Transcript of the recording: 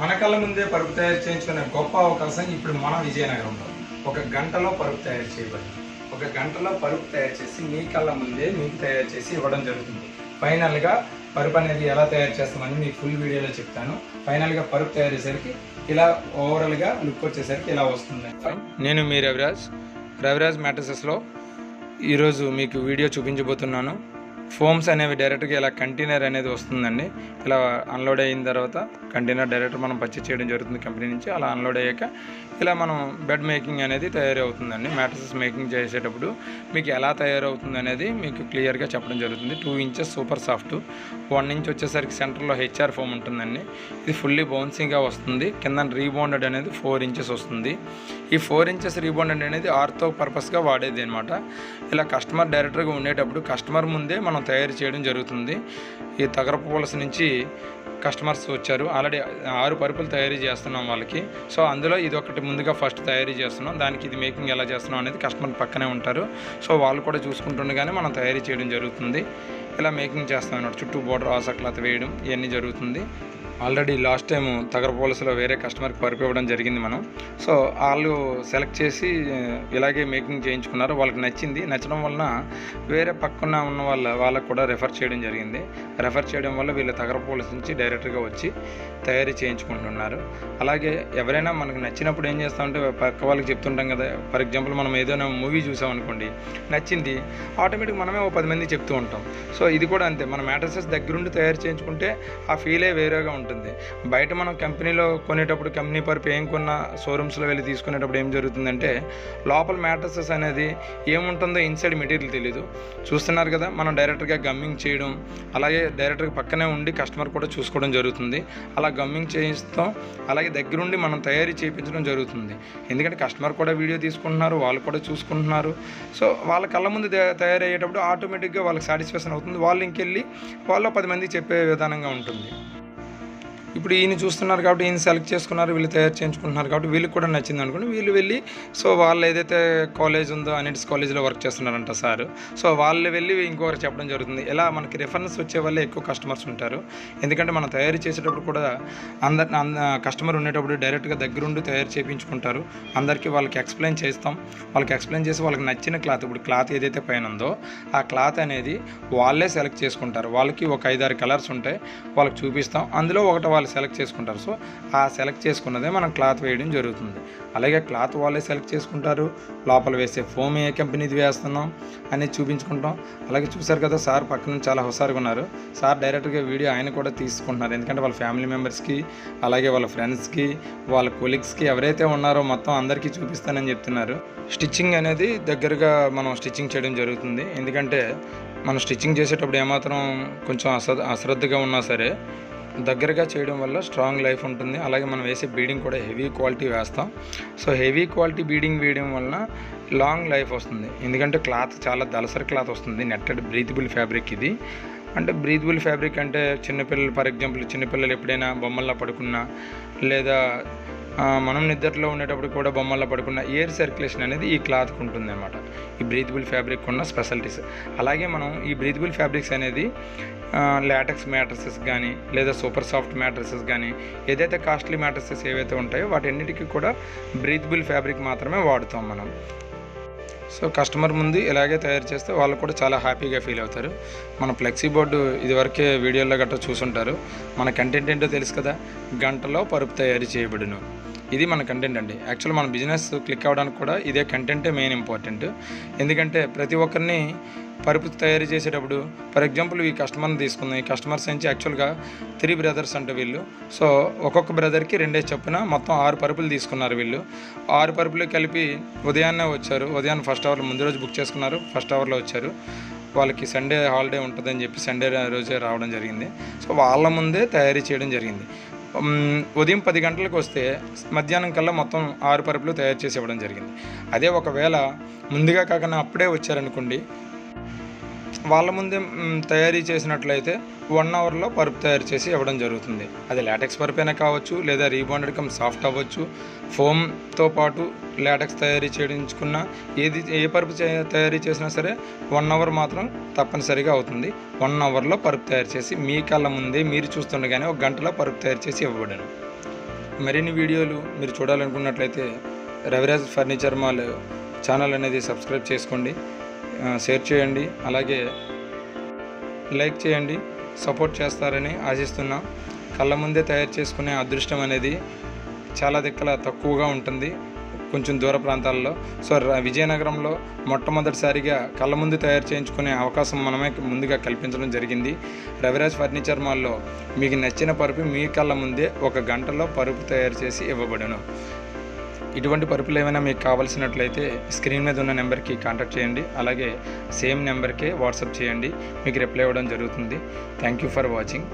మన కళ్ళ ముందే పరుపు తయారు చేయించుకునే గొప్ప అవకాశం ఇప్పుడు మన విజయనగరంలో. ఒక గంటలో పరుపు తయారు చేయబడింది. ఒక గంటలో పరుపు తయారు చేసి మీ కళ్ళ ముందే మీకు తయారు చేసి ఇవ్వడం జరుగుతుంది. ఫైనల్గా పరుపు అనేది ఎలా తయారు చేస్తామని మీకు ఫుల్ వీడియోలో చెప్తాను. ఫైనల్గా పరుపు తయారు చేసరికి ఇలా ఓవరాల్గా లుక్ వచ్చేసరికి ఇలా వస్తుంది. నేను మీ రవిరాజ్. రవిరాజ్ మ్యాట్రసెస్లో ఈరోజు మీకు వీడియో చూపించబోతున్నాను. ఫోమ్స్ అనేవి డైరెక్ట్గా ఇలా కంటైనర్ అనేది వస్తుందండి. ఇలా అన్లోడ్ అయిన తర్వాత కంటైనర్ డైరెక్ట్ మనం పర్చేస్ చేయడం జరుగుతుంది కంపెనీ నుంచి. అలా అన్లోడ్ అయ్యాక ఇలా మనం బెడ్ మేకింగ్ అనేది తయారవుతుందండి. మ్యాట్రసెస్ మేకింగ్ చేసేటప్పుడు మీకు ఎలా తయారవుతుంది అనేది మీకు క్లియర్గా చెప్పడం జరుగుతుంది. Two inches super soft. One inch వచ్చేసరికి సెంటర్లో హెచ్ఆర్ ఫోమ్ ఉంటుందండి. ఇది ఫుల్లీ బౌన్సింగ్గా వస్తుంది. కింద రీబౌండెడ్ అనేది ఫోర్ ఇంచెస్ వస్తుంది. ఈ ఫోర్ ఇంచెస్ రీబౌండెడ్ అనేది ఆర్థో పర్పస్గా వాడేది అనమాట ఇలా కస్టమర్ డైరెక్టర్గా ఉండేటప్పుడు కస్టమర్ ముందే మనం మనం తయారు చేయడం జరుగుతుంది. ఈ తగరపు పులస నుంచి కస్టమర్స్ వచ్చారు. ఆల్రెడీ ఆరు పరుపులు తయారీ చేస్తున్నాం వాళ్ళకి. సో అందులో ఇది ఒకటి ముందుగా ఫస్ట్ తయారీ చేస్తున్నాం. దానికి ఇది మేకింగ్ ఎలా చేస్తున్నాం అనేది కస్టమర్ పక్కనే ఉంటారు. సో వాళ్ళు కూడా చూసుకుంటుండగానే మనం తయారీ చేయడం జరుగుతుంది. ఇలా మేకింగ్ చేస్తాం అన్నమాట. చుట్టూ బోర్డర్ ఆసా క్లాత్ వేయడం ఇవన్నీ జరుగుతుంది. ఆల్రెడీ లాస్ట్ టైం తగర పోలీసులో వేరే కస్టమర్కి పరుపు జరిగింది మనం. సో వాళ్ళు సెలెక్ట్ చేసి ఇలాగే మేకింగ్ చేయించుకున్నారు. వాళ్ళకి నచ్చింది. నచ్చడం వలన వేరే పక్కన ఉన్న వాళ్ళ వాళ్ళకు కూడా రెఫర్ చేయడం జరిగింది. రెఫర్ చేయడం వల్ల వీళ్ళు తగర పోలీస్ నుంచి డైరెక్ట్గా వచ్చి తయారీ చేయించుకుంటున్నారు. అలాగే ఎవరైనా మనకు నచ్చినప్పుడు ఏం చేస్తామంటే పక్క వాళ్ళకి చెప్తుంటాం కదా. ఫర్ ఎగ్జాంపుల్ మనం ఏదైనా మూవీ చూసాం అనుకోండి. నచ్చింది. ఆటోమేటిక్ మనమే ఓ పది మంది చెప్తూ ఉంటాం. సో ఇది కూడా అంతే. మన మ్యాట్రసెస్ దగ్గరుండి తయారు చేయించుకుంటే ఆ ఫీలే వేరేగా ఉంటుంది. ఉంటుంది. బయట మనం కంపెనీలో కొనేటప్పుడు కంపెనీ పరుపు ఏం కొన్న షోరూమ్స్లో వెళ్ళి తీసుకునేటప్పుడు ఏం జరుగుతుందంటే లోపల మ్యాట్రసెస్ అనేది ఏముంటుందో ఇన్సైడ్ మెటీరియల్ తెలియదు చూస్తున్నారు కదా మనం డైరెక్ట్గా గమ్మింగ్ చేయడం అలాగే డైరెక్ట్గా పక్కనే ఉండి కస్టమర్ కూడా చూసుకోవడం జరుగుతుంది. అలా గమ్మింగ్ చేయిస్తాం అలాగే దగ్గరుండి మనం తయారీ చేయించడం జరుగుతుంది. ఎందుకంటే కస్టమర్ కూడా వీడియో తీసుకుంటున్నారు వాళ్ళు కూడా చూసుకుంటున్నారు. సో వాళ్ళ కళ్ళ ముందు తయారయ్యేటప్పుడు ఆటోమేటిక్గా వాళ్ళకి సాటిస్ఫాక్షన్ అవుతుంది. వాళ్ళు ఇంకెళ్ళి వాళ్ళు పది మంది చెప్పే విధానంగా ఉంటుంది. ఇప్పుడు ఈయన చూస్తున్నారు కాబట్టి ఈయన సెలెక్ట్ చేసుకున్నారు వీళ్ళు తయారు చేయించుకుంటున్నారు కాబట్టి వీళ్ళకి కూడా నచ్చింది అనుకోండి. వీళ్ళు వెళ్ళి సో వాళ్ళు ఏదైతే కాలేజ్ ఉందో అనేటిస్ కాలేజ్లో వర్క్ చేస్తున్నారంట సార్. సో వాళ్ళు వెళ్ళి ఇంకొకరు చెప్పడం జరుగుతుంది. ఇలా మనకి రిఫరెన్స్ వచ్చే వాళ్ళే ఎక్కువ కస్టమర్స్ ఉంటారు. ఎందుకంటే మనం తయారు చేసేటప్పుడు కూడా అందరి కస్టమర్ ఉండేటప్పుడు డైరెక్ట్గా దగ్గరుండి తయారు చేయించుకుంటారు. అందరికీ వాళ్ళకి ఎక్స్ప్లెయిన్ చేస్తాం. వాళ్ళకి ఎక్స్ప్లెయిన్ చేసి వాళ్ళకి నచ్చిన క్లాత్ ఇప్పుడు క్లాత్ ఏదైతే పైన ఉందో ఆ క్లాత్ అనేది వాళ్ళే సెలెక్ట్ చేసుకుంటారు. వాళ్ళకి ఒక ఐదారు కలర్స్ ఉంటాయి. వాళ్ళకి చూపిస్తాం. అందులో ఒకటి వాళ్ళు సెలెక్ట్ చేసుకుంటారు. సో ఆ సెలెక్ట్ చేసుకున్నదే మనం క్లాత్ వేయడం జరుగుతుంది. అలాగే క్లాత్ వాళ్ళే సెలెక్ట్ చేసుకుంటారు. లోపల వేసే ఫోమ్ ఏ కంపెనీది వేస్తున్నాం అనేది చూపించుకుంటాం. అలాగే చూశారు కదా సార్ పక్కన చాలా హుషారుగా ఉన్నారు. సార్ డైరెక్ట్గా వీడియో ఆయన కూడా తీసుకుంటున్నారు. ఎందుకంటే వాళ్ళ ఫ్యామిలీ మెంబర్స్కి అలాగే వాళ్ళ ఫ్రెండ్స్కి వాళ్ళ కొలీగ్స్కి ఎవరైతే ఉన్నారో మొత్తం అందరికీ చూపిస్తానని చెప్తున్నారు. స్టిచ్చింగ్ అనేది దగ్గరగా మనం స్టిచ్చింగ్ చేయడం జరుగుతుంది. ఎందుకంటే మనం స్టిచ్చింగ్ చేసేటప్పుడు ఏమాత్రం కొంచెం అశ్ర అశ్రద్ధగా ఉన్నా సరే దగ్గరగా చేయడం వల్ల స్ట్రాంగ్ లైఫ్ ఉంటుంది. అలాగే మనం వేసే బీడింగ్ కూడా హెవీ క్వాలిటీ వేస్తాం. సో హెవీ క్వాలిటీ బీడింగ్ వేయడం వలన లాంగ్ లైఫ్ వస్తుంది. ఎందుకంటే క్లాత్ చాలా దలసరి క్లాత్ వస్తుంది. నెట్టెడ్ బ్రీతిబుల్ ఫ్యాబ్రిక్ ఇది. అంటే బ్రీతిబుల్ ఫ్యాబ్రిక్ అంటే చిన్నపిల్లలు ఫర్ ఎగ్జాంపుల్ చిన్నపిల్లలు ఎప్పుడైనా బొమ్మల్లో పడుకున్నా లేదా మనం నిద్రలో ఉండేటప్పుడు కూడా బొమ్మల్లో పడుకున్న ఎయిర్ సర్క్యులేషన్ అనేది ఈ క్లాత్కి ఉంటుంది అనమాట ఈ బ్రీతిబుల్ ఫ్యాబ్రిక్ ఉన్న స్పెషాలిటీస్ అలాగే మనం ఈ బ్రీతిబుల్ ఫ్యాబ్రిక్స్ అనేది లాటెక్స్ మ్యాట్రసెస్ కానీ లేదా సూపర్ సాఫ్ట్ మ్యాట్రసెస్ కానీ ఏదైతే కాస్ట్లీ మ్యాట్రసెస్ ఏవైతే ఉంటాయో వాటన్నిటికీ కూడా బ్రీత్బుల్ ఫ్యాబ్రిక్ మాత్రమే వాడుతాం మనం. సో కస్టమర్ ముందు ఇలాగే తయారు చేస్తే వాళ్ళు కూడా చాలా హ్యాపీగా ఫీల్ అవుతారు. మన ఫ్లెక్సీ బోర్డు ఇదివరకే వీడియోలో గట్రా చూసుంటారు. మన కంటెంట్ ఏంటో తెలుసు కదా? గంటలో పరుపు తయారు చేయబడును. ఇది మన కంటెంట్ అండి. యాక్చువల్ మన బిజినెస్ క్లిక్ అవ్వడానికి కూడా ఇదే కంటెంటే మెయిన్ ఇంపార్టెంట్ ఎందుకంటే ప్రతి ఒక్కరిని పరుపు తయారు చేసేటప్పుడు ఫర్ ఎగ్జాంపుల్ ఈ కస్టమర్ని తీసుకుందాం. ఈ కస్టమర్స్ నుంచి యాక్చువల్గా త్రీ బ్రదర్స్ అంటే వీళ్ళు. సో ఒక్కొక్క బ్రదర్కి రెండే చొప్పున మొత్తం ఆరు పరుపులు తీసుకున్నారు వీళ్ళు. ఆరు పరుపులు కలిపి ఉదయాన్నే వచ్చారు. ఉదయాన్నే ఫస్ట్ అవర్లో ముందు రోజు బుక్ చేసుకున్నారు. ఫస్ట్ అవర్లో వచ్చారు. వాళ్ళకి సండే హాలిడే ఉంటుందని చెప్పి సండే రోజే రావడం జరిగింది. సో వాళ్ళ ముందే తయారీ చేయడం జరిగింది. ఉదయం పది గంటలకు వస్తే మధ్యాహ్నం కల్లా మొత్తం ఆరు పరుపులు తయారు చేసి ఇవ్వడం జరిగింది. అదే ఒకవేళ ముందుగా కాకుండా అప్పుడే వచ్చారనుకోండి వాళ్ళ ముందే తయారీ చేసినట్లయితే వన్ అవర్లో పరుపు తయారు చేసి ఇవ్వడం జరుగుతుంది. అది లాటెక్స్ పరుపు అయినా కావచ్చు లేదా రీబాండెడ్ కమ్ సాఫ్ట్ అవ్వచ్చు. ఫోమ్తో పాటు లాటెక్స్ తయారీ చేయించుకున్న ఏది ఏ పరుపు తయారీ చేసినా సరే వన్ అవర్ మాత్రం తప్పనిసరిగా అవుతుంది. వన్ అవర్లో పరుపు తయారు చేసి మీ కళ్ళ ముందే మీరు చూస్తుండగానే ఒక గంటలో పరుపు తయారు చేసి ఇవ్వబడను. మరిన్ని వీడియోలు మీరు చూడాలనుకున్నట్లయితే రవిరాజ్ ఫర్నిచర్ మాల్ ఛానల్ అనేది సబ్స్క్రైబ్ చేసుకోండి. షేర్ చేయండి. అలాగే లైక్ చేయండి. సపోర్ట్ చేస్తారని ఆశిస్తున్నాం. కళ్ళ ముందే తయారు చేసుకునే అదృష్టం అనేది చాలా దిక్కల తక్కువగా ఉంటుంది కొంచెం దూర ప్రాంతాల్లో. సో ర- విజయనగరంలో మొట్టమొదటిసారిగా కళ్ళ ముందు తయారు చేయించుకునే అవకాశం మనమే ముందుగా కల్పించడం జరిగింది. రవిరాజ్ ఫర్నిచర్ మాల్లో మీకు నచ్చిన పరుపు మీ కళ్ళ ముందే ఒక గంటలో పరుపు తయారు చేసి ఇవ్వబడును. ఇటువంటి పరుపులు ఏమైనా మీకు కావాల్సినట్లయితే స్క్రీన్ మీద ఉన్న నెంబర్కి కాంటాక్ట్ చేయండి. అలాగే సేమ్ నెంబర్కే వాట్సాప్ చేయండి. మీకు రిప్లై ఇవ్వడం జరుగుతుంది. Thank you for watching